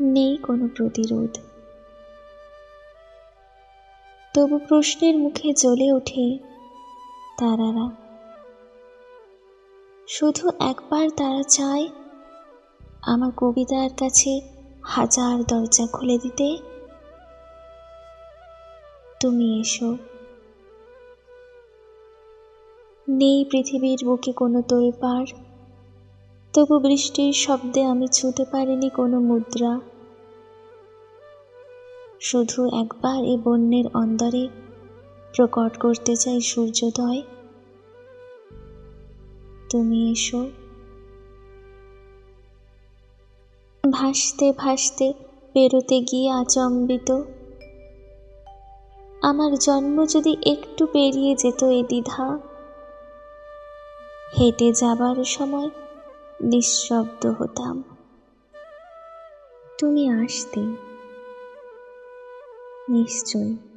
নেই কোনো প্রতিরোধ। তবু প্রশ্নের মুখে জ্বলে ওঠে তারারা। শুধু একবার তারা চায় আমার কবিতার কাছে হাজার দরজা খুলে দিতে। তুমি এসো। নেই পৃথিবীর বুকে কোনো তোলপাড় তবু বৃষ্টির শব্দে আমি ছুঁতে পারিনি কোনো মুদ্রা। শুধু একবার এ বন্যের অন্দরে প্রকট করতে চাই সূর্যোদয়। তুমি এসো। ভাসতে ভাসতে পেরোতে গিয়ে আচম্বিত। আমার জন্ম যদি একটু পেরিয়ে যেত এ দ্বিধা, হেঁটে যাবার সময় নিঃশব্দ হতাম। তুমি আসতে। নিশ্চয়